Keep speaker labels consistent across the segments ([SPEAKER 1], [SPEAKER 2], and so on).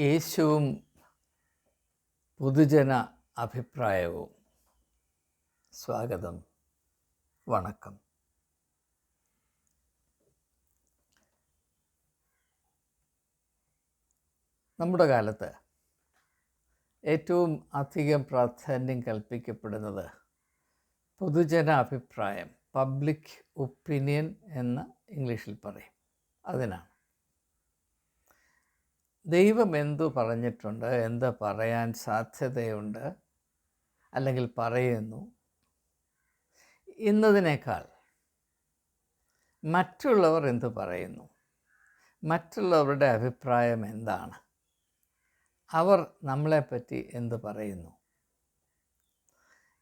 [SPEAKER 1] യേശുവും പൊതുജന അഭിപ്രായവും. സ്വാഗതം. വണക്കം. നമ്മുടെ കാലത്ത് ഏറ്റവും അധികം പ്രാധാന്യം കൽപ്പിക്കപ്പെടുന്നത് പൊതുജന അഭിപ്രായം പബ്ലിക് ഒപ്പീനിയൻ എന്ന ഇംഗ്ലീഷിൽ പറയും. അതിനാണ്. ദൈവം എന്തു പറഞ്ഞിട്ടുണ്ട്? എന്ത് പറയാൻ സാധ്യതയുണ്ട്? അല്ലെങ്കിൽ പറയുന്നു? ഇന്നതിനേക്കാൾ മറ്റുള്ളവർ എന്തു പറയുന്നു? മറ്റുള്ളവരുടെ അഭിപ്രായം എന്താണ്? അവർ നമ്മളെപ്പറ്റി എന്ത് പറയുന്നു?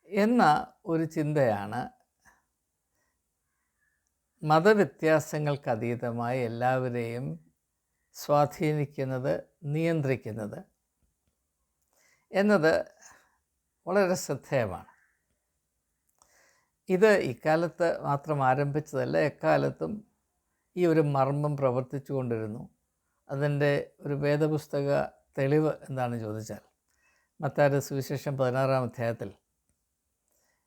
[SPEAKER 1] എന്ന ഒരു ചിന്തയാണ് മതവ്യത്യാസങ്ങൾക്കതീതമായി എല്ലാവരെയും സ്വാധീനിക്കുന്നത് നിയന്ത്രിക്കുന്നത് എന്നത് വളരെ ശ്രദ്ധേയമാണ്. ഇത് ഇക്കാലത്ത് മാത്രം ആരംഭിച്ചതല്ല എക്കാലത്തും ഈ ഒരു മർമ്മം പ്രവർത്തിച്ചു കൊണ്ടിരുന്നു അതിന്റെ ഒരു വേദപുസ്തക തെളിവ് എന്താണെന്ന് ചോദിച്ചാൽ മത്താരുടെ സുവിശേഷം പതിനാറാം അധ്യായത്തിൽ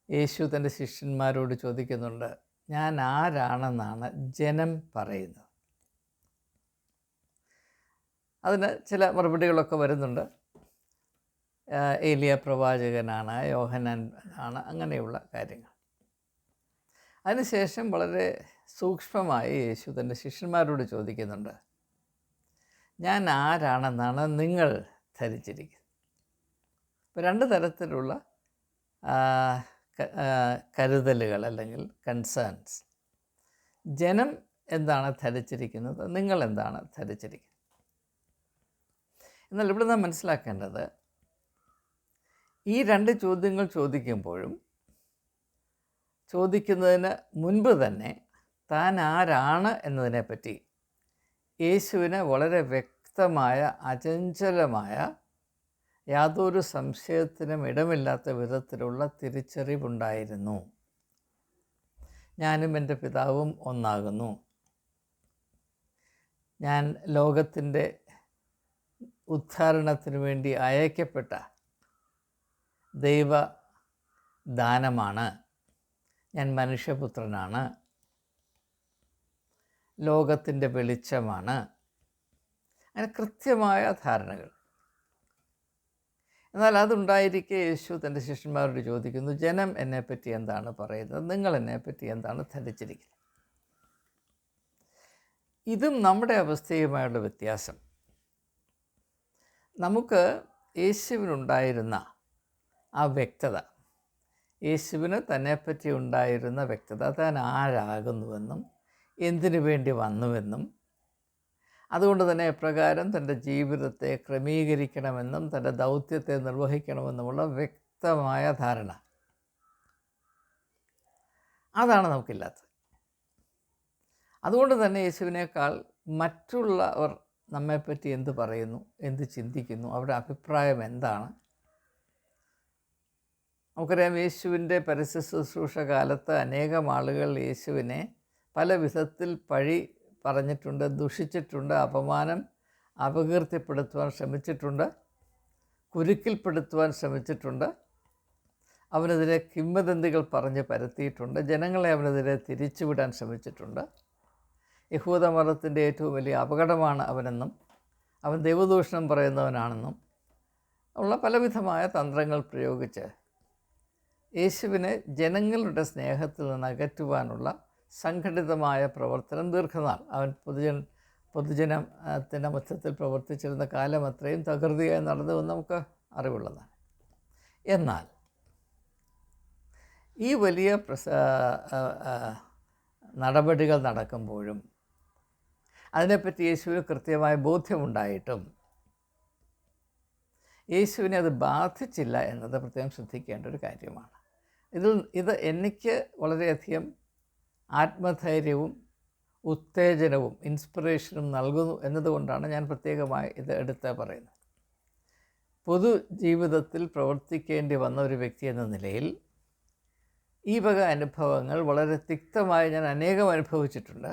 [SPEAKER 1] യേശു തന്റെ ശിഷ്യന്മാരോട് ചോദിക്കുന്നുണ്ട് ഞാൻ ആരാണെന്നാണ് ജനം പറയുന്നത്? അതിന് ചില മറുപടികളൊക്കെ വരുന്നുണ്ട്. ഏലിയ പ്രവാചകനാണ് യോഹനാൻ ആണ് അങ്ങനെയുള്ള കാര്യങ്ങൾ. അതിനുശേഷം വളരെ സൂക്ഷ്മമായി യേശു തന്റെ ശിഷ്യന്മാരോട് ചോദിക്കുന്നുണ്ട് ഞാൻ ആരാണെന്നാണ് നിങ്ങൾ ധരിച്ചിരിക്കുന്നത്? ഇപ്പോൾ രണ്ട് തരത്തിലുള്ള കരുതലുകൾ അല്ലെങ്കിൽ കൺസേൺസ് ജനം എന്താണ് ധരിച്ചിരിക്കുന്നത്? നിങ്ങൾ എന്താണ് ധരിച്ചിരിക്കുന്നത്? എന്നാൽ ഇവിടെ നാം മനസ്സിലാക്കേണ്ടത് ഈ രണ്ട് ചോദ്യങ്ങൾ ചോദിക്കുമ്പോഴും ചോദിക്കുന്നതിന് മുൻപ് തന്നെ താൻ ആരാണ് എന്നതിനെപ്പറ്റി യേശുവിന് വളരെ വ്യക്തമായ അചഞ്ചലമായ യാതൊരു സംശയത്തിനും ഇടമില്ലാത്ത വിധത്തിലുള്ള തിരിച്ചറിവുണ്ടായിരുന്നു. ഞാനും എന്റെ പിതാവും ഒന്നാകുന്നു. ഞാൻ ലോകത്തിന്റെ ഉദ്ധാരണത്തിന് വേണ്ടി അയക്കപ്പെട്ട ദൈവ ദാനമാണ് ഞാൻ മനുഷ്യപുത്രനാണ്. ലോകത്തിന്റെ വെളിച്ചമാണ്. അങ്ങനെ കൃത്യമായ ധാരണകൾ. എന്നാൽ അതുണ്ടായിരിക്കെ യേശു തന്റെ ശിഷ്യന്മാരോട് ചോദിക്കുന്നു ജനം എന്നെപ്പറ്റി എന്താണ് പറയുന്നത്? നിങ്ങൾ എന്നെപ്പറ്റി എന്താണ് ധരിച്ചിരിക്കുന്നത്? ഇതും നമ്മുടെ അവസ്ഥയുമായുള്ള വ്യത്യാസം. നമുക്ക് യേശുവിനുണ്ടായിരുന്ന ആ വ്യക്തത യേശുവിന് തന്നെപ്പറ്റി ഉണ്ടായിരുന്ന വ്യക്തത താൻ ആരാകുന്നുവെന്നും എന്തിനു വേണ്ടി വന്നുവെന്നും അതുകൊണ്ട് തന്നെ എപ്രകാരം തന്റെ ജീവിതത്തെ ക്രമീകരിക്കണമെന്നും തന്റെ ദൗത്യത്തെ നിർവഹിക്കണമെന്നുമുള്ള വ്യക്തമായ ധാരണ. അതാണ് നമുക്കില്ലാത്തത്. അതുകൊണ്ട് തന്നെ യേശുവിനേക്കാൾ മറ്റുള്ളവർ നമ്മെപ്പറ്റി എന്ത് പറയുന്നു എന്ത് ചിന്തിക്കുന്നു അവരുടെ അഭിപ്രായം എന്താണ്? നമുക്കറിയാം യേശുവിന്റെ പരസ്യ ശുശ്രൂഷ കാലത്ത് അനേകം ആളുകൾ യേശുവിനെ പല വിധത്തിൽ പഴി പറഞ്ഞിട്ടുണ്ട് ദുഷിച്ചിട്ടുണ്ട് അപമാനം അപകീർത്തിപ്പെടുത്തുവാൻ ശ്രമിച്ചിട്ടുണ്ട് കുരുക്കിൽപ്പെടുത്തുവാൻ ശ്രമിച്ചിട്ടുണ്ട് അവനെതിരെ കിംവദന്തികൾ പറഞ്ഞ് പരത്തിയിട്ടുണ്ട് ജനങ്ങളെ അവനെതിരെ തിരിച്ചുവിടാൻ ശ്രമിച്ചിട്ടുണ്ട്. യഹൂദ മതത്തിന്റെ ഏറ്റവും വലിയ അപകടമാണ് അവനെന്നും അവൻ ദൈവദൂഷണം പറയുന്നവനാണെന്നും ഉള്ള പലവിധമായ തന്ത്രങ്ങൾ പ്രയോഗിച്ച് യേശുവിനെ ജനങ്ങളുടെ സ്നേഹത്തിൽ നിന്ന് അകറ്റുവാനുള്ള സംഘടിതമായ പ്രവർത്തനം ദീർഘനാൾ. അവൻ പൊതുജന പൊതുജനത്തിന്റെ മധ്യത്തിൽ പ്രവർത്തിച്ചിരുന്ന കാലം അത്രയും തകൃതിയായി നടന്നുവെന്ന് നമുക്ക് അറിവുള്ളതാണ്. എന്നാൽ ഈ വലിയ പ്രസ നടപടികൾ നടക്കുമ്പോഴും അതിനെപ്പറ്റി യേശുവിന് കൃത്യമായ ബോധ്യമുണ്ടായിട്ടും യേശുവിനെ അത് ബാധിച്ചില്ല എന്നത് പ്രത്യേകം ശ്രദ്ധിക്കേണ്ട ഒരു കാര്യമാണ്. ഇതിൽ ഇത് എനിക്ക് വളരെയധികം ആത്മധൈര്യവും ഉത്തേജനവും ഇൻസ്പിറേഷനും നൽകുന്നു എന്നതുകൊണ്ടാണ് ഞാൻ പ്രത്യേകമായി ഇത് എടുത്ത് പറയുന്നത്. പൊതു ജീവിതത്തിൽ പ്രവർത്തിക്കേണ്ടി വന്ന ഒരു വ്യക്തി എന്ന നിലയിൽ ഈ വക അനുഭവങ്ങൾ വളരെ തിക്തമായി ഞാൻ അനേകം അനുഭവിച്ചിട്ടുണ്ട്.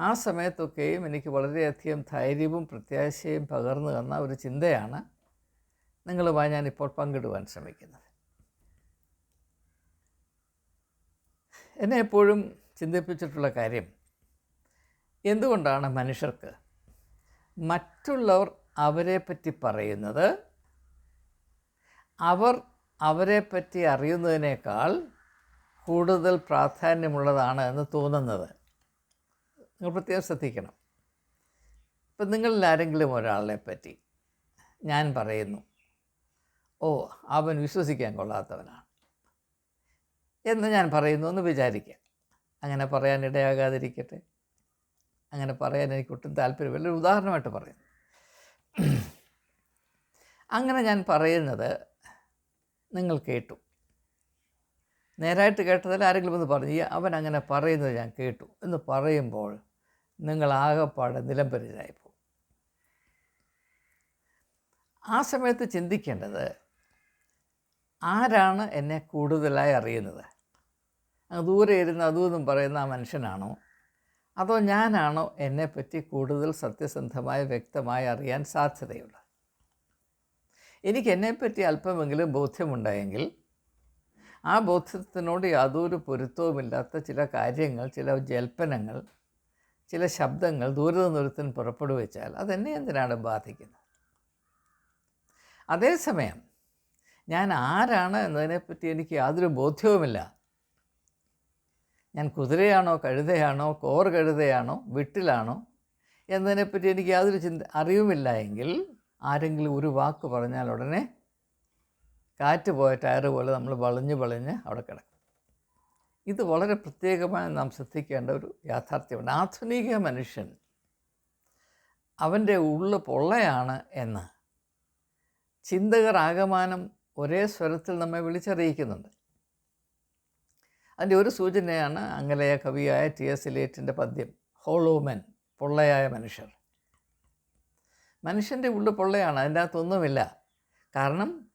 [SPEAKER 1] ആ സമയത്തൊക്കെയും എനിക്ക് വളരെയധികം ധൈര്യവും പ്രത്യാശയും പകർന്നു തന്ന ഒരു ചിന്തയാണ് നിങ്ങളുമായി ഞാനിപ്പോൾ പങ്കിടുവാൻ ശ്രമിക്കുന്നത്. എന്നെ എപ്പോഴും ചിന്തിപ്പിച്ചിട്ടുള്ള കാര്യം എന്തുകൊണ്ടാണ് മനുഷ്യർക്ക് മറ്റുള്ളവർ അവരെപ്പറ്റി പറയുന്നത്? അവർ അവരെപ്പറ്റി അറിയുന്നതിനേക്കാൾ കൂടുതൽ പ്രാധാന്യമുള്ളതാണ് എന്ന് തോന്നുന്നത്. നിങ്ങൾ പ്രത്യേകം ശ്രദ്ധിക്കണം. ഇപ്പം നിങ്ങളിൽ ആരെങ്കിലും ഒരാളെ പറ്റി ഞാൻ പറയുന്നു ഓ അവൻ വിശ്വസിക്കാൻ കൊള്ളാത്തവനാണ് എന്ന് ഞാൻ പറയുന്നു എന്ന് വിചാരിക്കുക. അങ്ങനെ പറയാൻ ഇടയാകാതിരിക്കട്ടെ. അങ്ങനെ പറയാൻ എനിക്ക് ഒട്ടും താല്പര്യമില്ല. ഒരു ഉദാഹരണമായിട്ട് പറയുന്നു. അങ്ങനെ ഞാൻ പറയുന്നത് നിങ്ങൾ കേട്ടു. നേരായിട്ട് കേട്ടതിൽ ആരെങ്കിലും ഒന്ന് പറഞ്ഞു അവൻ അങ്ങനെ പറയുന്നത് ഞാൻ കേട്ടു എന്ന് പറയുമ്പോൾ നിങ്ങൾ ആകെപ്പാടെ നിലംപരിചായി പോകും ആ സമയത്ത് ചിന്തിക്കേണ്ടത് ആരാണ് എന്നെ കൂടുതലായി അറിയുന്നത്? ദൂരെ ഇരുന്ന് അതുമെന്നും പറയുന്ന ആ മനുഷ്യനാണോ? അതോ ഞാനാണോ എന്നെപ്പറ്റി കൂടുതൽ സത്യസന്ധമായി വ്യക്തമായി അറിയാൻ സാധ്യതയുള്ളത്? എനിക്ക് എന്നെപ്പറ്റി അല്പമെങ്കിലും ബോധ്യമുണ്ടായെങ്കിൽ ആ ബോധ്യത്തിനോട് യാതൊരു പൊരുത്തവുമില്ലാത്ത ചില കാര്യങ്ങൾ ചില ജൽപ്പനങ്ങൾ ചില ശബ്ദങ്ങൾ ദൂരെ നിന്നൊരുത്തൻ പുറപ്പെടുവിച്ചാൽ അതെന്നെ എന്തിനാണ് ബാധിക്കുന്നത്? അതേസമയം ഞാൻ ആരാണ് എന്നതിനെപ്പറ്റി എനിക്ക് യാതൊരു ബോധ്യവുമില്ല. ഞാൻ കുതിരയാണോ കഴുതയാണോ കോർ കഴുതയാണോ വിട്ടിലാണോ എന്നതിനെപ്പറ്റി എനിക്ക് യാതൊരു ചിന്ത അറിവുമില്ല എങ്കിൽ ആരെങ്കിലും ഒരു വാക്ക് പറഞ്ഞാൽ ഉടനെ കാറ്റ് പോയ ടയർ പോലെ നമ്മൾ വളഞ്ഞ് വളഞ്ഞ് അവിടെ കിടക്കും. ഇത് വളരെ പ്രത്യേകമായി നാം ശ്രദ്ധിക്കേണ്ട ഒരു യാഥാർത്ഥ്യമാണ്. ആധുനിക മനുഷ്യൻ അവന്റെ ഉള്ളു പൊള്ളയാണ് എന്ന് ചിന്തകർ ആകമാനം ഒരേ സ്വരത്തിൽ നമ്മെ വിളിച്ചറിയിക്കുന്നുണ്ട്. അതിന്റെ ഒരു സൂചനയാണ് അങ്കലയ കവിയായ ടി എസ് ഇലേറ്റിന്റെ പദ്യം ഹോളോമൻ പൊള്ളയായ മനുഷ്യർ. മനുഷ്യന്റെ ഉള്ളു പൊള്ളയാണ് അതിന്റെ അകത്തൊന്നുമില്ല. കാരണം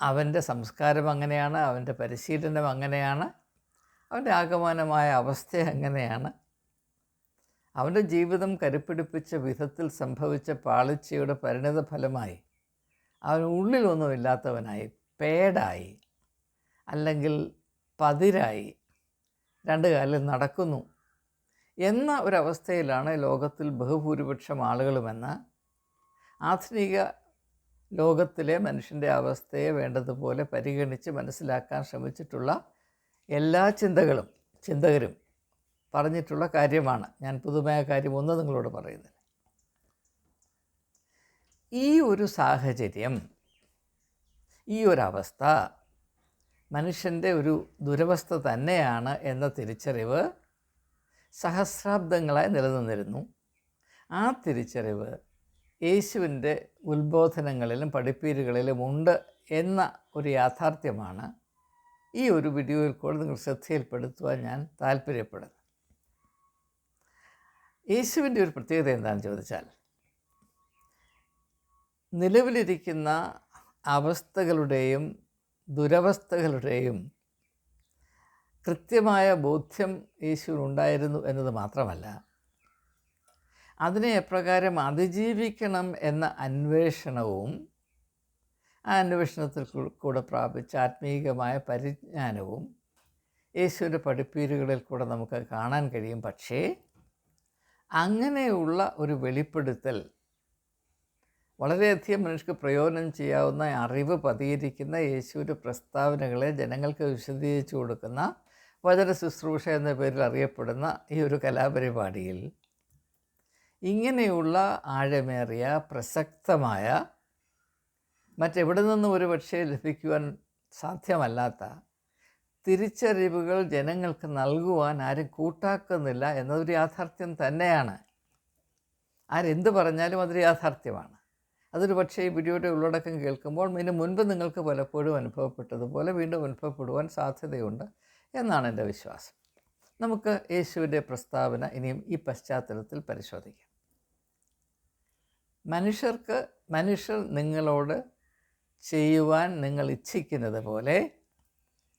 [SPEAKER 1] അവന്റെ സംസ്കാരം അങ്ങനെയാണ് അവന്റെ പരിശീലനം അങ്ങനെയാണ് അവന്റെ ആകമാനമായ അവസ്ഥ അങ്ങനെയാണ് അവന്റെ ജീവിതം കരുപ്പിടിപ്പിച്ച വിധത്തിൽ സംഭവിച്ച പാളിച്ചയുടെ പരിണിത ഫലമായി അവൻ ഉള്ളിലൊന്നുമില്ലാത്തവനായി പേടായി അല്ലെങ്കിൽ പതിരായി രണ്ട് കാലിൽ നടക്കുന്നു എന്ന ഒരവസ്ഥയിലാണ് ലോകത്തിൽ ബഹുഭൂരിപക്ഷം ആളുകളുമെന്ന് ആധുനിക ലോകത്തിലെ മനുഷ്യന്റെ അവസ്ഥയെ വേണ്ടതുപോലെ പരിഗണിച്ച് മനസ്സിലാക്കാൻ ശ്രമിച്ചിട്ടുള്ള എല്ലാ ചിന്തകളും ചിന്തകരും പറഞ്ഞിട്ടുള്ള കാര്യമാണ്. ഞാൻ പുതുമയ കാര്യം ഒന്ന് നിങ്ങളോട് പറയുന്നത്. ഈ ഒരു സാഹചര്യം ഈ ഒരവസ്ഥ മനുഷ്യന്റെ ഒരു ദുരവസ്ഥ തന്നെയാണ് എന്ന തിരിച്ചറിവ് സഹസ്രാബ്ദങ്ങളായി നിലനിന്നിരുന്നു. ആ തിരിച്ചറിവ് യേശുവിന്റെ ഉത്ബോധനങ്ങളിലും പഠിപ്പീരുകളിലും ഉണ്ട് എന്ന ഒരു യാഥാർത്ഥ്യമാണ് ഈ ഒരു വീഡിയോയിൽ കൂടെ നിങ്ങൾ ശ്രദ്ധയിൽപ്പെടുത്തുവാൻ ഞാൻ താല്പര്യപ്പെടുന്നു. യേശുവിന്റെ ഒരു പ്രത്യേകത എന്താണെന്ന് ചോദിച്ചാൽ നിലവിലിരിക്കുന്ന അവസ്ഥകളുടെയും ദുരവസ്ഥകളുടെയും കൃത്യമായ ബോധ്യം യേശുവിനുണ്ടായിരുന്നു എന്നത് മാത്രമല്ല അതിനെ എപ്രകാരം അതിജീവിക്കണം എന്ന അന്വേഷണവും അന്വേഷണത്തിൽ കൂടെ പ്രാപിച്ച ആത്മീയമായ പരിജ്ഞാനവും യേശുവിന്റെ പഠിപ്പീരുകളിൽ കൂടെ നമുക്ക് കാണാൻ കഴിയും. പക്ഷേ അങ്ങനെയുള്ള ഒരു വെളിപ്പെടുത്തൽ വളരെയധികം മനുഷ്യർക്ക് പ്രയോജനം ചെയ്യാവുന്ന അറിവ് പതിയിരിക്കുന്ന യേശുവിന്റെ പ്രസ്താവനകളെ ജനങ്ങൾക്ക് വിശദീകരിച്ചു കൊടുക്കുന്ന വചന ശുശ്രൂഷ എന്ന പേരിൽ അറിയപ്പെടുന്ന ഈ ഒരു കലാപരിപാടിയിൽ ഇങ്ങനെയുള്ള ആഴമേറിയ പ്രസക്തമായ മറ്റെവിടെ നിന്നും ഒരു പക്ഷേ ലഭിക്കുവാൻ സാധ്യമല്ലാത്ത തിരിച്ചറിവുകൾ ജനങ്ങൾക്ക് നൽകുവാൻ ആരും കൂട്ടാക്കുന്നില്ല എന്നതൊരു യാഥാർത്ഥ്യം തന്നെയാണ്. ആരെന്ത് പറഞ്ഞാലും അതൊരു യാഥാർത്ഥ്യമാണ്. അതൊരു പക്ഷേ ഈ വീഡിയോയുടെ ഉള്ളടക്കം കേൾക്കുമ്പോൾ ഇതിന് മുൻപ് നിങ്ങൾക്ക് പലപ്പോഴും അനുഭവപ്പെട്ടതുപോലെ വീണ്ടും അനുഭവപ്പെടുവാൻ സാധ്യതയുണ്ട് എന്നാണ് എന്റെ വിശ്വാസം. നമുക്ക് യേശുവിന്റെ പ്രസ്താവന ഇനിയും ഈ പശ്ചാത്തലത്തിൽ പരിശോധിക്കാം. മനുഷ്യർക്ക് മനുഷ്യർ നിങ്ങളോട് ചെയ്യുവാൻ നിങ്ങൾ ഇച്ഛിക്കുന്നത് പോലെ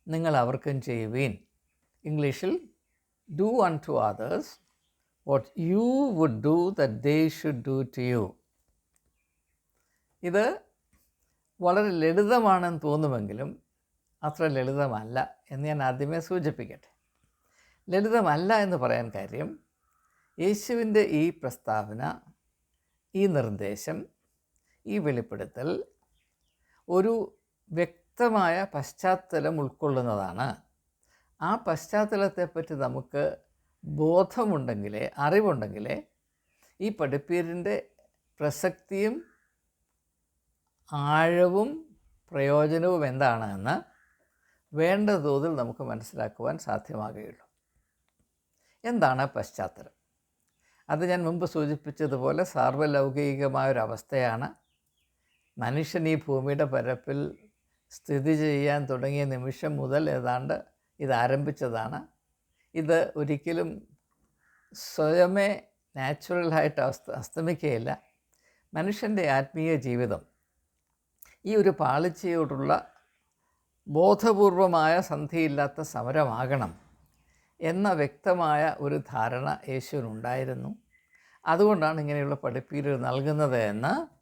[SPEAKER 1] നിങ്ങൾ അവർക്കും ചെയ്യുവീൻ. ഇംഗ്ലീഷിൽ do unto others what you would do that they should do to you ഇത് വളരെ ലളിതമാണെന്ന് തോന്നുമെങ്കിലും അത്ര ലളിതമല്ല എന്ന് ഞാൻ ആദ്യമേ സൂചിപ്പിക്കട്ടെ. ലളിതമല്ല എന്ന് പറയാൻ കാര്യം യേശുവിന്റെ ഈ പ്രസ്താവന ഈ നിർദ്ദേശം ഈ വെളിപ്പെടുത്തൽ ഒരു വ്യക്തമായ പശ്ചാത്തലം ഉൾക്കൊള്ളുന്നതാണ്. ആ പശ്ചാത്തലത്തെപ്പറ്റി നമുക്ക് ബോധമുണ്ടെങ്കിലേ അറിവുണ്ടെങ്കിലേ ഈ പഠിപ്പീരിന്റെ പ്രസക്തിയും ആഴവും പ്രയോജനവും എന്താണ് എന്ന് വേണ്ട തോതിൽ നമുക്ക് മനസ്സിലാക്കുവാൻ സാധ്യമാകുകയുള്ളൂ. എന്താണ് പശ്ചാത്തലം? അത് ഞാൻ മുമ്പ് സൂചിപ്പിച്ചതുപോലെ സാർവലൗകികമായൊരവസ്ഥയാണ്. മനുഷ്യൻ ഈ ഭൂമിയുടെ പരപ്പിൽ സ്ഥിതി ചെയ്യാൻ തുടങ്ങിയ നിമിഷം മുതൽ ഏതാണ്ട് ഇത് ആരംഭിച്ചതാണ്. ഇത് ഒരിക്കലും സ്വയമേ നാച്ചുറലായിട്ട് അസ്ത അസ്തമിക്കുകയില്ല. മനുഷ്യന്റെ ആത്മീയ ജീവിതം ഈ ഒരു പാളിച്ചയോടുള്ള ബോധപൂർവമായ സന്ധിയില്ലാത്ത സമരമാകണം എന്ന വ്യക്തമായ ഒരു ധാരണ യേശുവിനുണ്ടായിരുന്നു. അതുകൊണ്ടാണ് ഇങ്ങനെയുള്ള പഠിപ്പീരുകൾ നൽകുന്നത് എന്ന്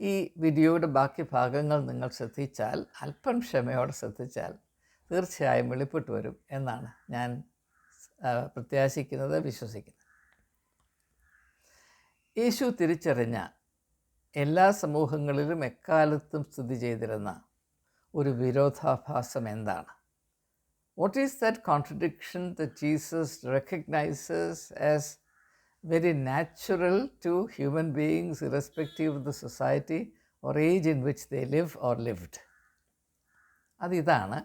[SPEAKER 1] ഈ വീഡിയോയുടെ ബാക്കി ഭാഗങ്ങൾ നിങ്ങൾ ശ്രദ്ധിച്ചാൽ അല്പം ക്ഷമയോടെ ശ്രദ്ധിച്ചാൽ തീർച്ചയായും വെളിപ്പെട്ട് വരും എന്നാണ് ഞാൻ പ്രത്യാശിക്കുന്നത് വിശ്വസിക്കുന്നത്. യേശു തിരിച്ചറിഞ്ഞ എല്ലാ സമൂഹങ്ങളിലും എക്കാലത്തും സ്ഥിതി ചെയ്തിരുന്ന ഒരു വിരോധാഭാസം എന്താണ്? What is that contradiction the Jesus recognizes as very natural to human beings irrespective of the society or age in which they live or lived അതിതാണ്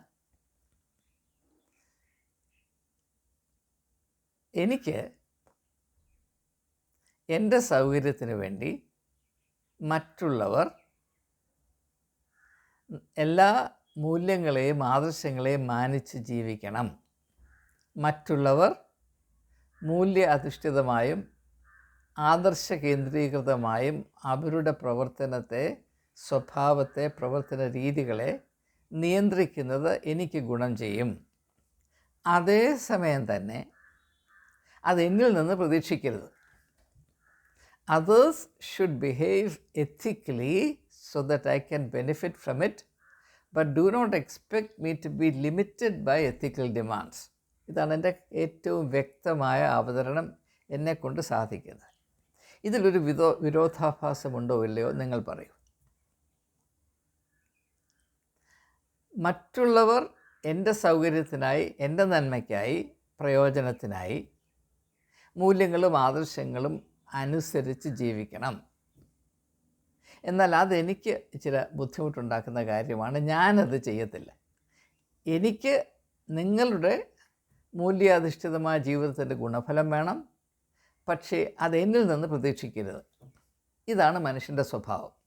[SPEAKER 1] എനിക്ക് എന്റെ സൗകര്യത്തിന് വേണ്ടി മറ്റുള്ളവർ എല്ലാ മൂല്യങ്ങളെയും ആദർശങ്ങളെയും മാനിച്ച് ജീവിക്കണം. മറ്റുള്ളവർ മൂല്യ അധിഷ്ഠിതമായും ആദർശ കേന്ദ്രീകൃതമായും അവരുടെ പ്രവർത്തനത്തെ സ്വഭാവത്തെ പ്രവർത്തന രീതികളെ നിയന്ത്രിക്കുന്നത് എനിക്ക് ഗുണം ചെയ്യും അതേസമയം തന്നെ അതെന്നിൽ നിന്ന് പ്രതീക്ഷിക്കരുത് others should behave ethically so that I can benefit from it but do not expect me to be limited by ethical demands. ഇതാണ് എന്റെ ഏറ്റവും വ്യക്തമായ അവതരണം എന്നെക്കൊണ്ട് സാധിക്കുന്നത്. ഇതിലൊരു വിധോ വിരോധാഭാസമുണ്ടോ ഇല്ലയോ നിങ്ങൾ പറയൂ. മറ്റുള്ളവർ എന്റെ സൗകര്യത്തിനായി എന്റെ നന്മയ്ക്കായി പ്രയോജനത്തിനായി മൂല്യങ്ങളും ആദർശങ്ങളും അനുസരിച്ച് ജീവിക്കണം. എന്നാൽ അതെനിക്ക് ചില ബുദ്ധിമുട്ടുണ്ടാക്കുന്ന കാര്യമാണ്. ഞാനത് ചെയ്യത്തില്ല. എനിക്ക് നിങ്ങളുടെ മൂല്യാധിഷ്ഠിതമായ ജീവിതത്തിന്റെ ഗുണഫലം വേണം. പക്ഷേ അതെന്നിൽ നിന്ന് പ്രതീക്ഷിക്കരുത്. ഇതാണ് മനുഷ്യന്റെ സ്വഭാവം.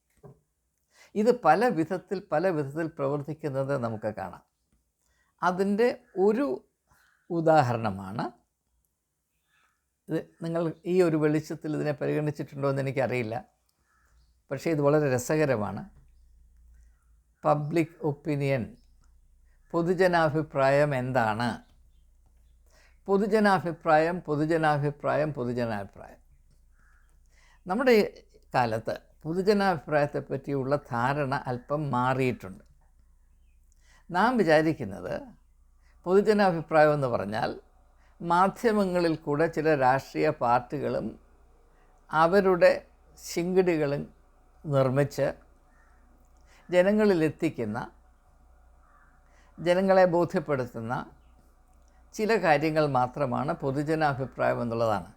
[SPEAKER 1] ഇത് പല വിധത്തിൽ പല വിധത്തിൽ പ്രവർത്തിക്കുന്നത് നമുക്ക് കാണാം. അതിന്റെ ഒരു ഉദാഹരണമാണ്. ഇത് നിങ്ങൾ ഈ ഒരു വെളിച്ചത്തിൽ ഇതിനെ പരിഗണിച്ചിട്ടുണ്ടോ എന്ന് എനിക്കറിയില്ല. പക്ഷേ ഇത് വളരെ രസകരമാണ്. പബ്ലിക് ഒപ്പീനിയൻ പൊതുജനാഭിപ്രായം എന്താണ്? പൊതുജനാഭിപ്രായം പൊതുജനാഭിപ്രായം പൊതുജനാഭിപ്രായം. നമ്മുടെ കാലത്ത് പൊതുജനാഭിപ്രായത്തെ പറ്റിയുള്ള ധാരണ അല്പം മാറിയിട്ടുണ്ട്. നാം വിചാരിക്കുന്നത് പൊതുജനാഭിപ്രായം എന്ന് പറഞ്ഞാൽ മാധ്യമങ്ങളിൽ കൂടെ ചില രാഷ്ട്രീയ പാർട്ടികളും അവരുടെ ശിങ്കിടികളും നിർമ്മിച്ച് ജനങ്ങളിലെത്തിക്കുന്ന ജനങ്ങളെ ബോധ്യപ്പെടുത്തുന്ന ചില കാര്യങ്ങൾ മാത്രമാണ് പൊതുജനാഭിപ്രായം എന്നുള്ളതാണ്.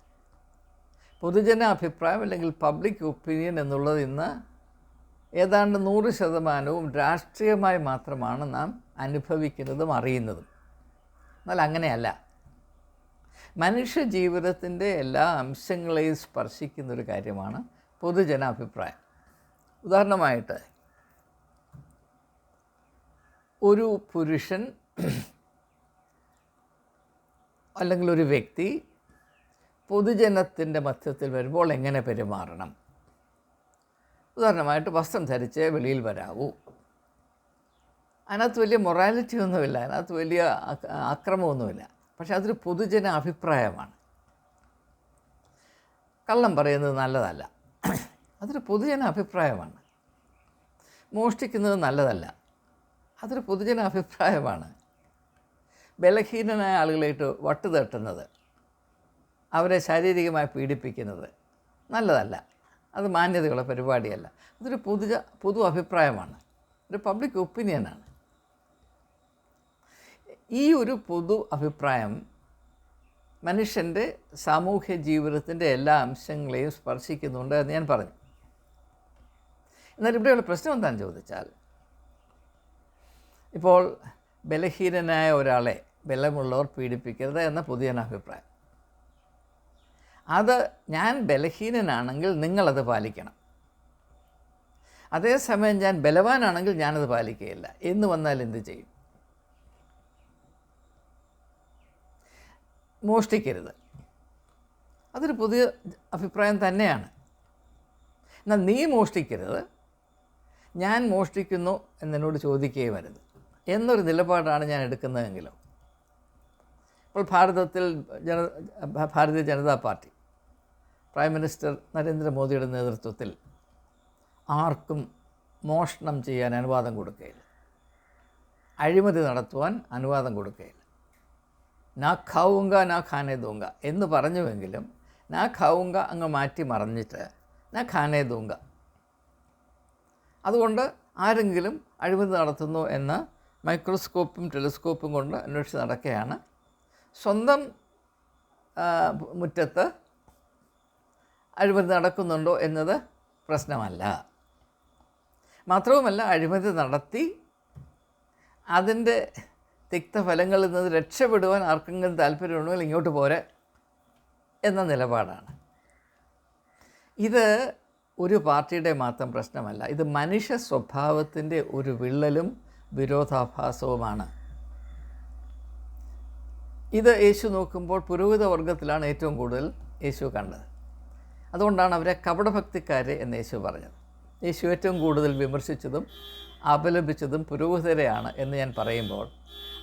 [SPEAKER 1] പൊതുജനാഭിപ്രായം അല്ലെങ്കിൽ പബ്ലിക് ഒപ്പീനിയൻ എന്നുള്ളത് ഇന്ന് ഏതാണ്ട് നൂറ് ശതമാനവും രാഷ്ട്രീയമായി മാത്രമാണ് നാം അനുഭവിക്കുന്നതും അറിയുന്നതും. എന്നാൽ അങ്ങനെയല്ല. മനുഷ്യ ജീവിതത്തിന്റെ എല്ലാ അംശങ്ങളെയും സ്പർശിക്കുന്ന ഒരു കാര്യമാണ് പൊതുജനാഭിപ്രായം. ഉദാഹരണമായിട്ട് ഒരു പുരുഷൻ അല്ലെങ്കിൽ ഒരു വ്യക്തി പൊതുജനത്തിന്റെ മധ്യത്തിൽ വരുമ്പോൾ എങ്ങനെ പെരുമാറണം? ഉദാഹരണമായിട്ട് വസ്ത്രം ധരിച്ച് വെളിയിൽ വരാവൂ. അതിനകത്ത് വലിയ മൊറാലിറ്റി ഒന്നുമില്ല അതിനകത്ത് വലിയ അക്രമമൊന്നുമില്ല. പക്ഷേ അതൊരു പൊതുജന അഭിപ്രായമാണ്. കള്ളം പറയുന്നത് നല്ലതല്ല. അതൊരു പൊതുജന അഭിപ്രായമാണ്. മോഷ്ടിക്കുന്നത് നല്ലതല്ല. അതൊരു പൊതുജന അഭിപ്രായമാണ്. ബലഹീനനായ ആളുകളായിട്ട് വട്ടുതട്ടുന്നത് അവരെ ശാരീരികമായി പീഡിപ്പിക്കുന്നത് നല്ലതല്ല. അത് മാന്യതയുള്ള പരിപാടിയല്ല. അതൊരു പൊതു പൊതു അഭിപ്രായമാണ്. ഒരു പബ്ലിക് ഒപ്പീനിയനാണ്. ഈ ഒരു പൊതു അഭിപ്രായം മനുഷ്യന്റെ സാമൂഹ്യ ജീവിതത്തിന്റെ എല്ലാ അംശങ്ങളെയും സ്പർശിക്കുന്നുണ്ട് എന്ന് ഞാൻ പറഞ്ഞു. എന്നാൽ ഇവിടെയുള്ള പ്രശ്നം എന്താണെന്ന് ചോദിച്ചാൽ ഇപ്പോൾ ബലഹീനനായ ഒരാളെ ബലമുള്ളവർ പീഡിപ്പിക്കരുത് എന്ന പൊതുജനാഭിപ്രായം അത് ഞാൻ ബലഹീനനാണെങ്കിൽ നിങ്ങളത് പാലിക്കണം. അതേസമയം ഞാൻ ബലവാനാണെങ്കിൽ ഞാനത് പാലിക്കുകയില്ല. എന്ന് വന്നാൽ എന്ത് ചെയ്യും? മോഷ്ടിക്കരുത്. അതൊരു പുതിയ അഭിപ്രായം തന്നെയാണ്. എന്നാൽ നീ മോഷ്ടിക്കരുത്. ഞാൻ മോഷ്ടിക്കുന്നു എന്നോട് ചോദിക്കുകയും വരുത് എന്നൊരു നിലപാടാണ് ഞാൻ എടുക്കുന്നതെങ്കിലും. ഇപ്പോൾ ഭാരതത്തിൽ ജന Bharatiya Janata party prime minister നരേന്ദ്രമോദിയുടെ നേതൃത്വത്തിൽ ആർക്കും മോഷണം ചെയ്യാൻ അനുവാദം കൊടുക്കുകയില്ല. അഴിമതി നടത്തുവാൻ അനുവാദം കൊടുക്കുകയില്ല. നാ ഖാവുങ്ക നാ ഖാനെ ദൂങ്ക എന്ന് പറഞ്ഞുവെങ്കിലും നാ ഖാവുങ്ക അങ്ങ് മാറ്റി മറിഞ്ഞിട്ട് നാ ഖാനെ ദൂങ്ക. അതുകൊണ്ട് ആരെങ്കിലും അഴിമതി നടത്തുന്നു എന്ന് മൈക്രോസ്കോപ്പും ടെലിസ്കോപ്പും കൊണ്ട് അന്വേഷിച്ച് നടക്കുകയാണ്. സ്വന്തം മുറ്റത്ത് അഴിമതി നടക്കുന്നുണ്ടോ എന്നത് പ്രശ്നമല്ല. മാത്രവുമല്ല അഴിമതി നടത്തി അതിന്റെ തിക്തഫലങ്ങളിൽ നിന്ന് രക്ഷപ്പെടുവാൻ ആർക്കെങ്കിലും താല്പര്യമുണ്ടെങ്കിൽ ഇങ്ങോട്ട് പോരെ എന്ന നിലപാടാണ്. ഇത് ഒരു പാർട്ടിയുടെ മാത്രം പ്രശ്നമല്ല. ഇത് മനുഷ്യ സ്വഭാവത്തിന്റെ ഒരു വിള്ളലും വിരോധാഭാസവുമാണ്. ഇത് യേശു നോക്കുമ്പോൾ പുരോഹിത വർഗത്തിലാണ് ഏറ്റവും കൂടുതൽ യേശു കണ്ടത്. അതുകൊണ്ടാണ് അവരെ കപടഭക്തിക്കാരെ എന്ന് യേശു പറഞ്ഞത്. യേശു ഏറ്റവും കൂടുതൽ വിമർശിച്ചതും അപലപിച്ചതും പുരോഹിതരെയാണ് എന്ന് ഞാൻ പറയുമ്പോൾ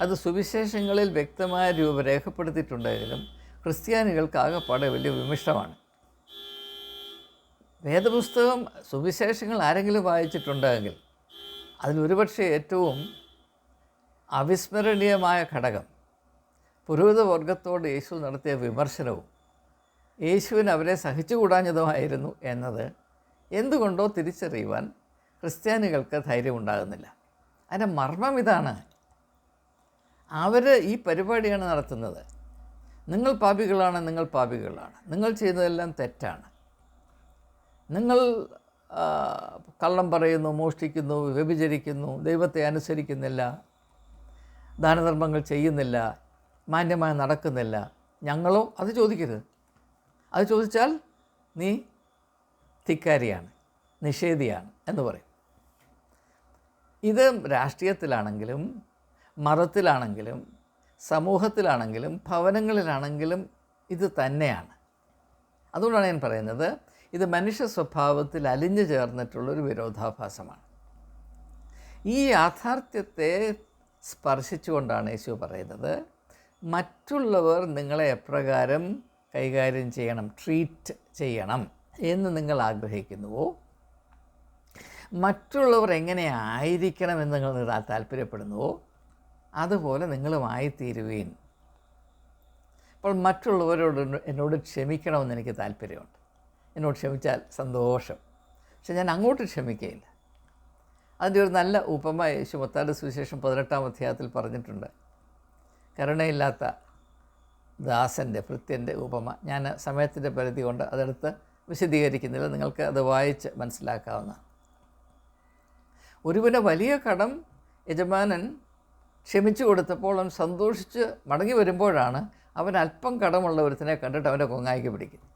[SPEAKER 1] അത് സുവിശേഷങ്ങളിൽ വ്യക്തമായ രൂപ രേഖപ്പെടുത്തിയിട്ടുണ്ടെങ്കിലും ക്രിസ്ത്യാനികൾക്ക് ആകെപ്പാടെ വലിയ വിമിഷ്ടമാണ്. വേദപുസ്തകം സുവിശേഷങ്ങൾ ആരെങ്കിലും വായിച്ചിട്ടുണ്ടെങ്കിൽ അതിലൊരുപക്ഷെ ഏറ്റവും അവിസ്മരണീയമായ ഘടകം പുരോഹിത വർഗത്തോട് യേശു നടത്തിയ വിമർശനവും യേശുവിന് അവരെ സഹിച്ചുകൂടാഞ്ഞതുമായിരുന്നു എന്നത്. എന്തുകൊണ്ടോ തിരിച്ചറിയുവാൻ ക്രിസ്ത്യാനികൾക്ക് ധൈര്യമുണ്ടാകുന്നില്ല. അതിന്റെ മർമ്മം ഇതാണ്. അവർ ഈ പരിപാടിയാണ് നടത്തുന്നത്. നിങ്ങൾ പാപികളാണ് നിങ്ങൾ പാപികളാണ്. നിങ്ങൾ ചെയ്യുന്നതെല്ലാം തെറ്റാണ്. നിങ്ങൾ കള്ളം പറയുന്നു മോഷ്ടിക്കുന്നു വ്യഭിചരിക്കുന്നു ദൈവത്തെ അനുസരിക്കുന്നില്ല ദാനധർമ്മങ്ങൾ ചെയ്യുന്നില്ല മാന്യമായി നടക്കുന്നില്ല. ഞങ്ങളോ അത് ചോദിക്കരുത്. അത് ചോദിച്ചാൽ നീ ധിക്കാരിയാണ് നിഷേധിയാണ് എന്ന് പറയും. ഇത് രാഷ്ട്രീയത്തിലാണെങ്കിലും മതത്തിലാണെങ്കിലും സമൂഹത്തിലാണെങ്കിലും ഭവനങ്ങളിലാണെങ്കിലും ഇത് തന്നെയാണ്. അതുകൊണ്ടാണ് ഞാൻ പറയുന്നത് ഇത് മനുഷ്യ സ്വഭാവത്തിൽ അലിഞ്ഞു ചേർന്നിട്ടുള്ളൊരു വിരോധാഭാസമാണ്. ഈ യാഥാർത്ഥ്യത്തെ സ്പർശിച്ചുകൊണ്ടാണ് യേശു പറയുന്നത് മറ്റുള്ളവർ നിങ്ങളെ എപ്രകാരം കൈകാര്യം ചെയ്യണം ട്രീറ്റ് ചെയ്യണം എന്ന് നിങ്ങൾ ആഗ്രഹിക്കുന്നുവോ? മറ്റുള്ളവർ എങ്ങനെ ആയിരിക്കണം എന്ന് നിങ്ങൾ താല്പര്യപ്പെടുന്നുവോ? അതുപോലെ നിങ്ങളുമായി ആയിത്തീരുവീൻ. അപ്പോൾ മറ്റുള്ളവരോട് എന്നോട് ക്ഷമിക്കണമെന്ന് എനിക്ക് താല്പര്യമുണ്ട്. എന്നോട് ക്ഷമിച്ചാൽ സന്തോഷം. പക്ഷെ ഞാൻ അങ്ങോട്ട് ക്ഷമിക്കുകയില്ല അതിന്റെ ഒരു നല്ല ഉപമ യേശു മത്താട് സുവിശേഷം പതിനെട്ടാം അധ്യായത്തിൽ പറഞ്ഞിട്ടുണ്ട്. കരുണയില്ലാത്ത ദാസന്റെ ഭൃത്യന്റെ ഉപമ. ഞാൻ സമയത്തിന്റെ പരിധി കൊണ്ട് അതെടുത്ത് വിശദീകരിക്കുന്നില്ല. നിങ്ങൾക്ക് അത് വായിച്ച് മനസ്സിലാക്കാവുന്ന. ഒരുവിനെ വലിയ കടം യജമാനൻ ക്ഷമിച്ചു കൊടുത്തപ്പോൾ അവൻ സന്തോഷിച്ച് മടങ്ങി വരുമ്പോഴാണ് അവൻ അല്പം കടമുള്ള ഒരുത്തിനെ കണ്ടിട്ട് അവനെ കൊങ്ങായിക്ക് പിടിക്കുന്നത്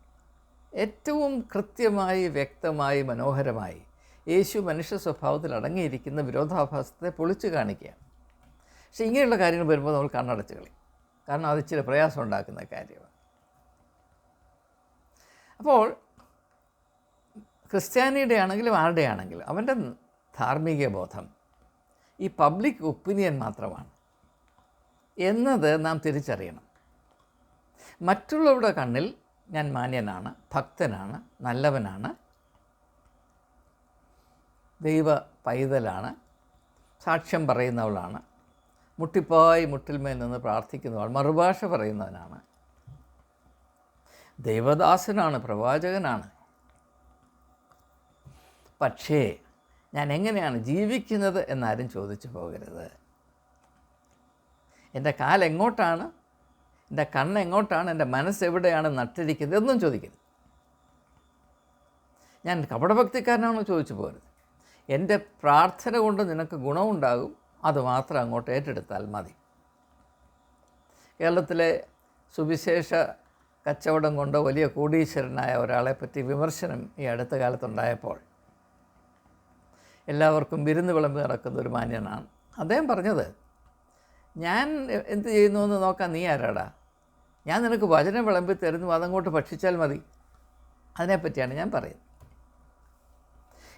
[SPEAKER 1] ഏറ്റവും കൃത്യമായി വ്യക്തമായി മനോഹരമായി യേശു മനുഷ്യ സ്വഭാവത്തിൽ അടങ്ങിയിരിക്കുന്ന വിരോധാഭാസത്തെ പൊളിച്ചു കാണിക്കുകയാണ്. പക്ഷെ ഇങ്ങനെയുള്ള കാര്യങ്ങൾ വരുമ്പോൾ നമ്മൾ കണ്ണടച്ച് കളി കാരണം അത് ഇച്ചിരി പ്രയാസം ഉണ്ടാക്കുന്ന കാര്യമാണ്. അപ്പോൾ ക്രിസ്ത്യാനിയുടെ ആണെങ്കിലും ആരുടെ ആണെങ്കിലും അവന്റെ ധാർമ്മിക ബോധം ഈ പബ്ലിക് ഒപ്പീനിയൻ മാത്രമാണ്. എന്നത് നാം തിരിച്ചറിയണം. മറ്റുള്ളവരുടെ കണ്ണിൽ ഞാൻ മാന്യനാണ് ഭക്തനാണ് നല്ലവനാണ്. ദൈവ പൈതലാണ് സാക്ഷ്യം പറയുന്നവളാണ്. മുട്ടിപ്പായി മുട്ടിൽമേൽ നിന്ന് പ്രാർത്ഥിക്കുന്നവൾ മറുഭാഷ പറയുന്നവനാണ്. ദൈവദാസനാണ് പ്രവാചകനാണ്. പക്ഷേ ഞാൻ എങ്ങനെയാണ് ജീവിക്കുന്നത് എന്നാരും ചോദിച്ചു പോകരുത്. എന്റെ കാലെങ്ങോട്ടാണ് എന്റെ കണ്ണ് എങ്ങോട്ടാണ്? എന്റെ മനസ്സ് എവിടെയാണ് നട്ടിരിക്കുന്നത്? എന്നും ചോദിക്കരുത് ഞാൻ കപടഭക്തിക്കാരനാണോ ചോദിച്ചു പോകരുത് എന്റെ പ്രാർത്ഥന കൊണ്ട് നിനക്ക് ഗുണമുണ്ടാകും. അത് മാത്രം അങ്ങോട്ട് ഏറ്റെടുത്താൽ മതി. കേരളത്തിലെ സുവിശേഷ കച്ചവടം കൊണ്ട് വലിയ കോടീശ്വരനായ ഒരാളെ പറ്റി വിമർശനം ഈ അടുത്ത കാലത്തുണ്ടായപ്പോൾ എല്ലാവർക്കും വിരുന്ന് വിളമ്പ് നടക്കുന്ന ഒരു മാന്യനാണ്. അദ്ദേഹം പറഞ്ഞത് ഞാൻ എന്ത് ചെയ്യുന്നു എന്ന് നോക്കാൻ നീ ആരാടാ? ഞാൻ നിനക്ക് വചനം വിളമ്പി തരുന്നു അതങ്ങോട്ട് ഭക്ഷിച്ചാൽ മതി. അതിനെപ്പറ്റിയാണ് ഞാൻ പറയുന്നത്.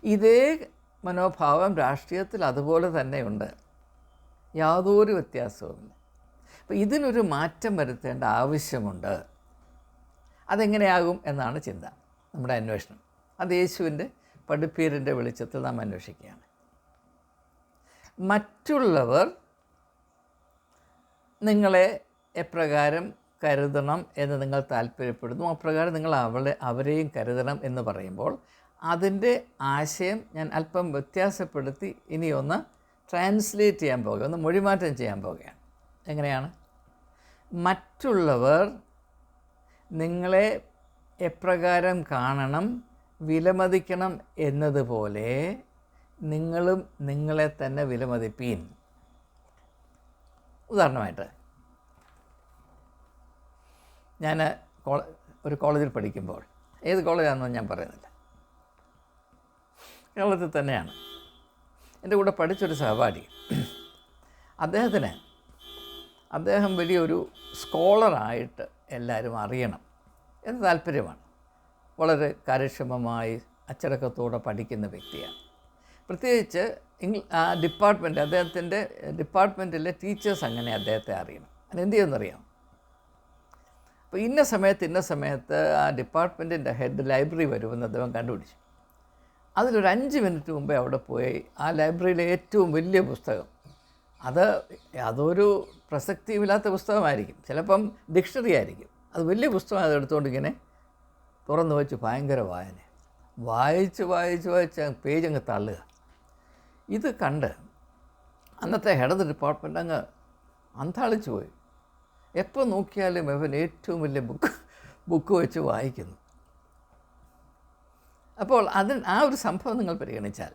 [SPEAKER 1] ഇതേ മനോഭാവം രാഷ്ട്രീയത്തിൽ അതുപോലെ തന്നെയുണ്ട്. യാതൊരു വ്യത്യാസവുമില്ല. അപ്പോൾ ഇതിനൊരു മാറ്റം വരുത്തേണ്ട ആവശ്യമുണ്ട്. അതെങ്ങനെയാകും എന്നാണ് ചിന്ത. നമ്മുടെ അന്വേഷണം. അത് യേശുവിന്റെ പഠിപ്പീരിന്റെ വെളിച്ചത്തിൽ നാം അന്വേഷിക്കുകയാണ്. മറ്റുള്ളവർ നിങ്ങളെ എപ്രകാരം കരുതണം എന്ന് നിങ്ങൾ താല്പര്യപ്പെടുന്നു. അപ്രകാരം നിങ്ങൾ അവളെ അവരെയും കരുതണം എന്ന് പറയുമ്പോൾ അതിന്റെ ആശയം ഞാൻ അല്പം വ്യത്യാസപ്പെടുത്തി ഇനിയൊന്ന് ട്രാൻസ്ലേറ്റ് ചെയ്യാൻ പോകുക. ഒന്ന് മൊഴിമാറ്റം ചെയ്യാൻ പോവുകയാണ് എങ്ങനെയാണ്? മറ്റുള്ളവർ നിങ്ങളെ എപ്രകാരം കാണണം വിലമതിക്കണം എന്നതുപോലെ നിങ്ങളും നിങ്ങളെ തന്നെ വിലമതിപ്പീൻ. ഉദാഹരണമായിട്ട്. ഞാൻ ഒരു കോളേജിൽ പഠിക്കുമ്പോൾ ഏത് കോളേജാണെന്ന് ഞാൻ പറയുന്നില്ല. കേരളത്തിൽ തന്നെയാണ്. എന്റെ കൂടെ പഠിച്ചൊരു സഹപാഠി. അദ്ദേഹത്തിന് അദ്ദേഹം വലിയൊരു സ്കോളറായിട്ട് എല്ലാവരും അറിയണം എന്ന് താല്പര്യമാണ്. വളരെ കാര്യക്ഷമമായി അച്ചടക്കത്തോടെ പഠിക്കുന്ന വ്യക്തിയാണ്. പ്രത്യേകിച്ച് ആ ഡിപ്പാർട്ട്മെന്റ് അദ്ദേഹത്തിന്റെ ഡിപ്പാർട്ട്മെന്റിലെ ടീച്ചേഴ്സ് അങ്ങനെ അദ്ദേഹത്തെ അറിയണം. അങ്ങനെ എന്ത് ചെയ്യുമെന്നറിയാം? അപ്പോൾ ഇന്ന സമയത്ത് ഇന്ന സമയത്ത് ആ ഡിപ്പാർട്ട്മെന്റിന്റെ ഹെഡ് ലൈബ്രറി വരുമെന്ന് അദ്ദേഹം കണ്ടുപിടിച്ചു. അതിലൊരു അഞ്ച് മിനിറ്റ് മുമ്പേ അവിടെ പോയി ആ ലൈബ്രറിയിലെ ഏറ്റവും വലിയ പുസ്തകം. അത് അതൊരു പ്രസക്തിയുമില്ലാത്ത പുസ്തകമായിരിക്കും. ചിലപ്പം ഡിക്ഷണറി ആയിരിക്കും. അത് വലിയ പുസ്തകം അത് എടുത്തുകൊണ്ട് ഇങ്ങനെ തുറന്നു വെച്ച് ഭയങ്കര വായന വായിച്ച് വായിച്ച് വായിച്ച് പേജ് അങ്ങ് തള്ളുക. ഇത് കണ്ട് അന്നത്തെ ഹെഡ് ഓഫ് ദി ഡിപ്പാർട്ട്മെന്റ് അങ്ങ് അന്താളിച്ചു പോയി. എപ്പോൾ നോക്കിയാലും ഇവൻ ഏറ്റവും വലിയ ബുക്ക് ബുക്ക് വെച്ച് വായിക്കുന്നു. അപ്പോൾ അതിന് ആ ഒരു സംഭവം നിങ്ങൾ പരിഗണിച്ചാൽ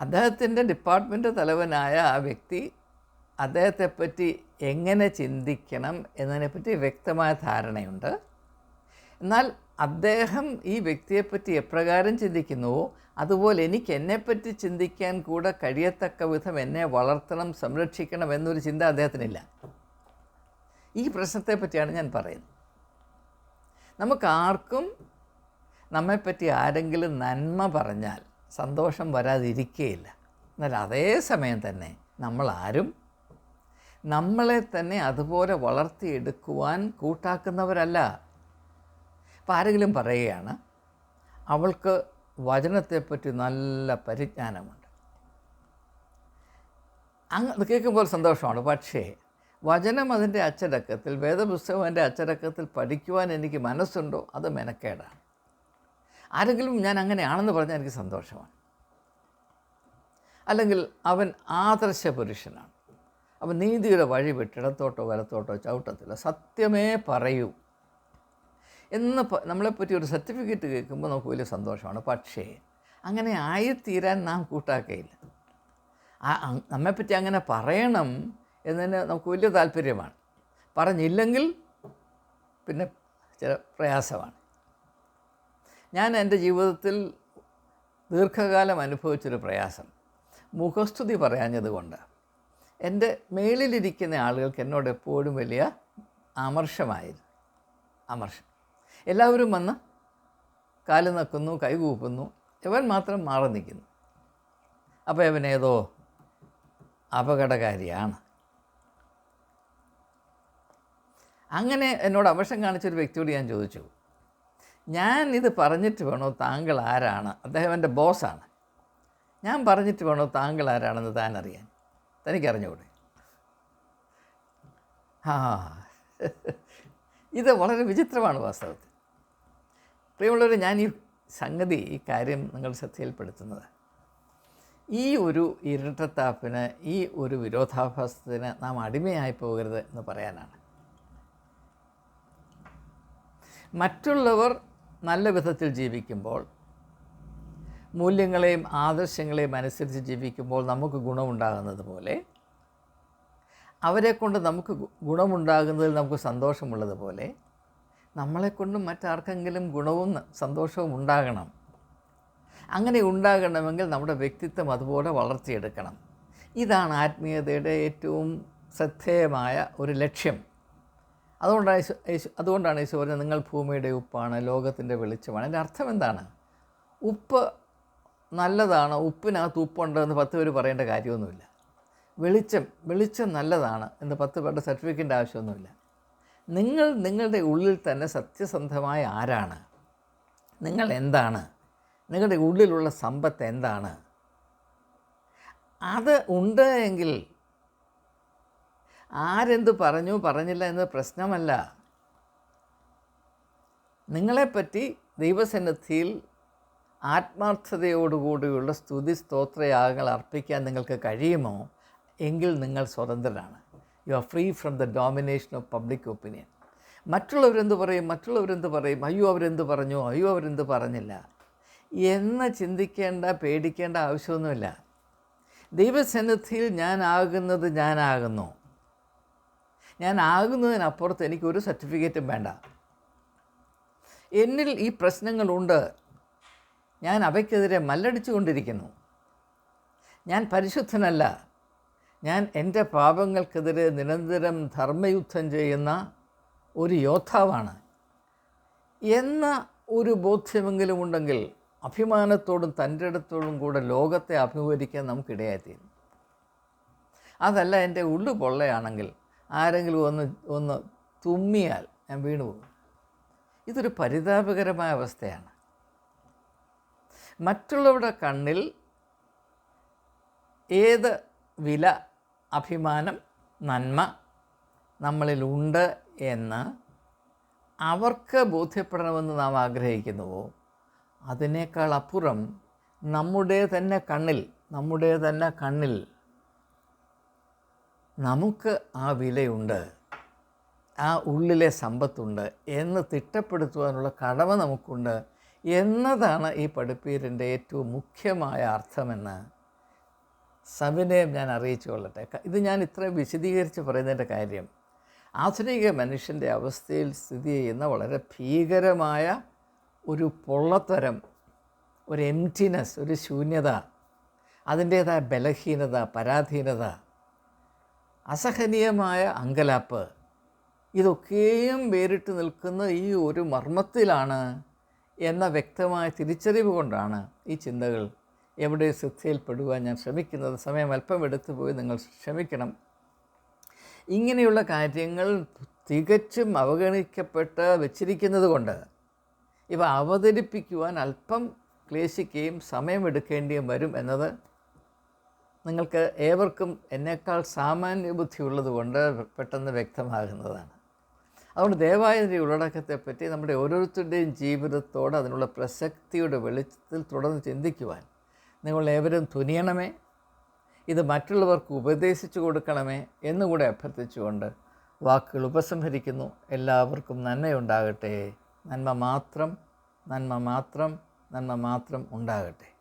[SPEAKER 1] അദ്ദേഹത്തിന്റെ ഡിപ്പാർട്ട്മെന്റ് തലവനായ ആ വ്യക്തി അദ്ദേഹത്തെപ്പറ്റി എങ്ങനെ ചിന്തിക്കണം എന്നതിനെപ്പറ്റി വ്യക്തമായ ധാരണയുണ്ട്. എന്നാൽ അദ്ദേഹം ഈ വ്യക്തിയെപ്പറ്റി എപ്രകാരം ചിന്തിക്കുന്നുവോ അതുപോലെ എനിക്ക് എന്നെപ്പറ്റി ചിന്തിക്കാൻ കൂടെ കഴിയത്തക്ക വിധം എന്നെ വളർത്തണം സംരക്ഷിക്കണം എന്നൊരു ചിന്ത അദ്ദേഹത്തിനില്ല. ഈ പ്രശ്നത്തെപ്പറ്റിയാണ് ഞാൻ പറയുന്നത്. നമുക്ക് ആർക്കും നമ്മെപ്പറ്റി ആരെങ്കിലും നന്മ പറഞ്ഞാൽ സന്തോഷം വരാതിരിക്കുകയില്ല എന്നാൽ അതേ സമയം തന്നെ നമ്മളാരും നമ്മളെ തന്നെ അതുപോലെ വളർത്തിയെടുക്കുവാൻ കൂട്ടാക്കുന്നവരല്ല. അപ്പോൾ ആരെങ്കിലും പറയുകയാണ് അവൾക്ക് വചനത്തെപ്പറ്റി നല്ല പരിജ്ഞാനമുണ്ട്. അങ്ങ് അത് കേൾക്കുമ്പോൾ സന്തോഷമാണ്. പക്ഷേ വചനം അതിന്റെ അച്ചടക്കത്തിൽ വേദപുസ്തകം അതിന്റെ അച്ചടക്കത്തിൽ പഠിക്കുവാൻ എനിക്ക് മനസ്സുണ്ടോ? അത് മെനക്കേടാണ്. ആരെങ്കിലും ഞാൻ അങ്ങനെയാണെന്ന് പറഞ്ഞാൽ എനിക്ക് സന്തോഷമാണ്. അല്ലെങ്കിൽ അവൻ ആദർശ പുരുഷനാണ്. അവൻ നീതിയുടെ വഴി വിട്ട് ഇടത്തോട്ടോ വലത്തോട്ടോ ചവിട്ടത്തില്ല. സത്യമേ പറയൂ. എന്ന് നമ്മളെ നമ്മളെപ്പറ്റി ഒരു സർട്ടിഫിക്കറ്റ് കേൾക്കുമ്പോൾ നമുക്ക് വലിയ സന്തോഷമാണ്. പക്ഷേ അങ്ങനെ ആയിത്തീരാൻ നാം കൂട്ടാക്കയില്ല. നമ്മെപ്പറ്റി അങ്ങനെ പറയണം എന്നതിന് നമുക്ക് വലിയ താല്പര്യമാണ്. പറഞ്ഞില്ലെങ്കിൽ പിന്നെ ചില പ്രയാസമാണ്. ഞാൻ എന്റെ ജീവിതത്തിൽ ദീർഘകാലം അനുഭവിച്ചൊരു പ്രയാസം. മുഖസ്തുതി പറയാഞ്ഞതുകൊണ്ട് എന്റെ മേളിലിരിക്കുന്ന ആളുകൾക്ക് എന്നോട് എപ്പോഴും വലിയ അമർഷമായിരുന്നു അമർഷം എല്ലാവരും വന്ന് കാൽ നക്കുന്നു കൈകൂപ്പുന്നു ഇവൻ മാത്രം മാറി നിൽക്കുന്നു. അപ്പോൾ ഇവൻ ഏതോ അപകടകാരിയാണ്. അങ്ങനെ എന്നോട് അവശം കാണിച്ചൊരു വ്യക്തിയോട് ഞാൻ ചോദിച്ചു ഞാൻ ഇത് പറഞ്ഞിട്ട് വേണോ താങ്കൾ ആരാണ്? അദ്ദേഹം എന്റെ ബോസാണ്. ഞാൻ പറഞ്ഞിട്ട് വേണോ താങ്കൾ ആരാണെന്ന് താൻ അറിയാൻ തനിക്കറിഞ്ഞുകൂടെ ആ. ഇത് വളരെ വിചിത്രമാണ് വാസ്തവത്തിൽ. പ്രിയമുള്ളവർ ഞാൻ ഈ സംഗതി ഈ കാര്യം നിങ്ങൾ ശ്രദ്ധയിൽപ്പെടുത്തുന്നത്. ഈ ഒരു ഇരട്ടത്താപ്പിന് ഈ ഒരു വിരോധാഭാസത്തിന് നാം അടിമയായി പോകരുത് എന്ന് പറയാനാണ്. മറ്റുള്ളവർ നല്ല വിധത്തിൽ ജീവിക്കുമ്പോൾ മൂല്യങ്ങളെയും ആദർശങ്ങളെയും അനുസരിച്ച് ജീവിക്കുമ്പോൾ നമുക്ക് ഗുണമുണ്ടാകുന്നത് പോലെ അവരെക്കൊണ്ട് നമുക്ക് ഗുണമുണ്ടാകുന്നതിൽ നമുക്ക് സന്തോഷമുള്ളതുപോലെ നമ്മളെക്കൊണ്ടും മറ്റാർക്കെങ്കിലും ഗുണവും സന്തോഷവും ഉണ്ടാകണം. അങ്ങനെ ഉണ്ടാകണമെങ്കിൽ നമ്മുടെ വ്യക്തിത്വം അതുപോലെ വളർത്തിയെടുക്കണം. ഇതാണ് ആത്മീയതയുടെ ഏറ്റവും ശ്രദ്ധേയമായ ഒരു ലക്ഷ്യം. അതുകൊണ്ടാണ് യേശു- അതുകൊണ്ടാണ് യേശു പറഞ്ഞത് നിങ്ങൾ ഭൂമിയുടെ ഉപ്പാണ് ലോകത്തിന്റെ വെളിച്ചമാണ്. അതിന്റെ അർത്ഥം എന്താണ്? ഉപ്പ് നല്ലതാണ് ഉപ്പിനകത്ത് ഉപ്പുണ്ട് എന്ന് പത്ത് പേര് പറയേണ്ട കാര്യമൊന്നുമില്ല. വെളിച്ചം വെളിച്ചം നല്ലതാണ് എന്ന് പത്ത് പേരുടെ സർട്ടിഫിക്കറ്റിന്റെ ആവശ്യമൊന്നുമില്ല. നിങ്ങൾ നിങ്ങളുടെ ഉള്ളിൽ തന്നെ സത്യസന്ധമായ ആരാണ്? നിങ്ങൾ എന്താണ്? നിങ്ങളുടെ ഉള്ളിലുള്ള സമ്പത്ത് എന്താണ്? അത് ഉണ്ട് എങ്കിൽ ആരെന്ത് പറഞ്ഞു പറഞ്ഞില്ല എന്നത് പ്രശ്നമല്ല. നിങ്ങളെപ്പറ്റി ദൈവസന്നിധിയിൽ ആത്മാർത്ഥതയോടുകൂടിയുള്ള സ്തുതി സ്തോത്രയാഗങ്ങൾ അർപ്പിക്കാൻ നിങ്ങൾക്ക് കഴിയുമോ? എങ്കിൽ നിങ്ങൾ സ്വതന്ത്രരാണ്. You are free from the domination of public opinion മറ്റുള്ളവരെന്ത് പറയും? മറ്റുള്ളവരെന്ത് പറയും? അയ്യോ അവരെന്ത് പറഞ്ഞു? അയ്യോ അവരെന്ത് പറഞ്ഞില്ല? എന്ന് ചിന്തിക്കേണ്ട പേടിക്കേണ്ട ആവശ്യമൊന്നുമില്ല. ദൈവസന്നിധിയിൽ ഞാനാകുന്നത് ഞാനാകുന്നു ഞാനാകുന്നതിനപ്പുറത്ത് എനിക്കൊരു സർട്ടിഫിക്കറ്റും വേണ്ട. എന്നിൽ ഈ പ്രശ്നങ്ങളുണ്ട്. ഞാൻ അവയ്ക്കെതിരെ മല്ലടിച്ചു കൊണ്ടിരിക്കുന്നു ഞാൻ പരിശുദ്ധനല്ല. ഞാൻ എന്റെ പാപങ്ങൾക്കെതിരെ നിരന്തരം ധർമ്മയുദ്ധം ചെയ്യുന്ന ഒരു യോദ്ധാവാണ്. എന്ന ഒരു ബോധ്യമെങ്കിലും ഉണ്ടെങ്കിൽ അഭിമാനത്തോടും തന്റെ അടുത്തോടും കൂടെ ലോകത്തെ അഭിമുഖീകരിക്കാൻ നമുക്കിടയായിത്തീരും അതല്ല എന്റെ ഉള്ളു പൊള്ളയാണെങ്കിൽ ആരെങ്കിലും ഒന്ന് ഒന്ന് തുമ്മിയാൽ ഞാൻ വീണു പോകും. ഇതൊരു പരിതാപകരമായ അവസ്ഥയാണ്. മറ്റുള്ളവരുടെ കണ്ണിൽ ഏത് വില അഭിമാനം നന്മ നമ്മളിലുണ്ട് എന്ന് അവർക്ക് ബോധ്യപ്പെടണമെന്ന് നാം ആഗ്രഹിക്കുന്നുവോ? അതിനേക്കാൾ അപ്പുറം നമ്മുടെ തന്നെ കണ്ണിൽ നമ്മുടെ തന്നെ കണ്ണിൽ നമുക്ക് ആ വിലയുണ്ട് ആ ഉള്ളിലെ സമ്പത്തുണ്ട് എന്ന് തിട്ടപ്പെടുത്തുവാനുള്ള കടമ നമുക്കുണ്ട് എന്നതാണ് ഈ പഠിപ്പീരിന്റെ ഏറ്റവും മുഖ്യമായ അർത്ഥമെന്ന് സവിനയം ഞാൻ അറിയിച്ചു കൊള്ളട്ടെ. ഇത് ഞാൻ ഇത്രയും വിശദീകരിച്ച് പറയുന്നതിന്റെ കാര്യം ആധുനിക മനുഷ്യന്റെ അവസ്ഥയിൽ സ്ഥിതി ചെയ്യുന്ന വളരെ ഭീകരമായ ഒരു പൊള്ളത്തരം ഒരു എംറ്റിനെസ് ഒരു ശൂന്യത അതിന്റേതായ ബലഹീനത പരാധീനത അസഹനീയമായ അങ്കലാപ്പ് ഇതൊക്കെയും വേറിട്ട് നിൽക്കുന്ന ഈ ഒരു മർമ്മത്തിലാണ് എന്ന വ്യക്തമായ തിരിച്ചറിവ് കൊണ്ടാണ് ഈ ചിന്തകൾ എവിടെ ശ്രദ്ധയിൽപ്പെടുവാൻ ഞാൻ ശ്രമിക്കുന്നത്? സമയം അല്പം എടുത്തു പോയി നിങ്ങൾ ശ്രമിക്കണം. ഇങ്ങനെയുള്ള കാര്യങ്ങൾ തികച്ചും അവഗണിക്കപ്പെട്ട് വച്ചിരിക്കുന്നത് കൊണ്ട് ഇവ അവതരിപ്പിക്കുവാൻ അല്പം ക്ലേശിക്കുകയും സമയമെടുക്കേണ്ടിയും വരും എന്നത് നിങ്ങൾക്ക് ഏവർക്കും എന്നേക്കാൾ സാമാന്യ ബുദ്ധി ഉള്ളതുകൊണ്ട് പെട്ടെന്ന് വ്യക്തമാകുന്നതാണ്. അതുകൊണ്ട് ദയവായതിന്റെ ഉള്ളടക്കത്തെപ്പറ്റി നമ്മുടെ ഓരോരുത്തരുടെയും ജീവിതത്തോട് അതിനുള്ള പ്രസക്തിയുടെ വെളിച്ചത്തിൽ തുടർന്ന് ചിന്തിക്കുവാൻ നിങ്ങൾ ഏവരും തുനിയണമേ. ഇത് മറ്റുള്ളവർക്ക് ഉപദേശിച്ചു കൊടുക്കണമേ എന്നുകൂടെ അഭ്യർത്ഥിച്ചുകൊണ്ട് വാക്കുകൾ ഉപസംഹരിക്കുന്നു. എല്ലാവർക്കും നന്മയുണ്ടാകട്ടെ. നന്മ മാത്രം നന്മ മാത്രം നന്മ മാത്രം ഉണ്ടാകട്ടെ.